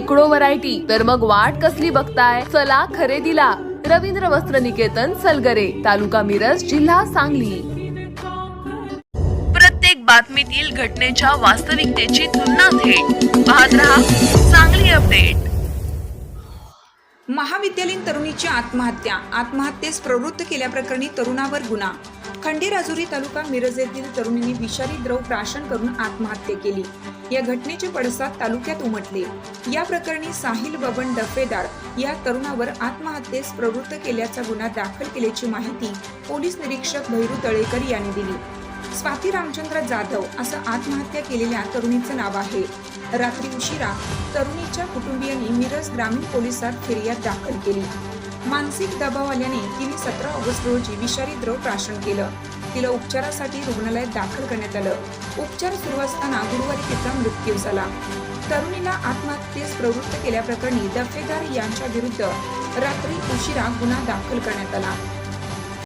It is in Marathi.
शेकडो व्हरायटी. तर मग वाट कसली बघताय? चला खरेदीला. रवींद्र वस्त्र निकेतन सलगरे. तालुका मिरज जिल्हा सांगली. प्रत्येक बातमीतील घटनेच्या वास्तविकतेची तुलना थेट. पाहत रहा सांगली अपडेट. महाविद्यालयीन तरुणीची आत्महत्या. आत्महत्येस प्रवृत्त केल्याप्रकरणी तरुणावर गुन्हा. खंडेराजुरी तालुका मिरज येथील तरुणीने विषारी द्रव प्राशन करून आत्महत्या केली. या घटनेचे पडसाद तालुक्यात उमटले. या प्रकरणी साहिल बबन डफेदार या तरुणावर आत्महत्येस प्रवृत्त केल्याचा गुन्हा दाखल केल्याची माहिती पोलीस निरीक्षक भैरू तळेकर यांनी दिली. स्वाती रामचंद्र जाधव असं आत्महत्या केलेल्या तरुणीचं नाव आहे. रात्री उशिरा तरुणीच्या कुटुंबियांनी मिरज ग्रामीण पोलिसात फिर्याद दाखल केली. मानसिक दबाव आल्याने तिने सतरा ऑगस्ट रोजी विषारी द्रव प्राशन केलं. तिला उपचारासाठी रुग्णालयात दाखल करण्यात आलं. उपचार सुरू असताना गुरुवारी तिचा मृत्यू झाला. तरुणीला आत्महत्येस प्रवृत्त केल्याप्रकरणी दफेदार यांच्या विरुद्ध रात्री उशिरा गुन्हा दाखल करण्यात आला.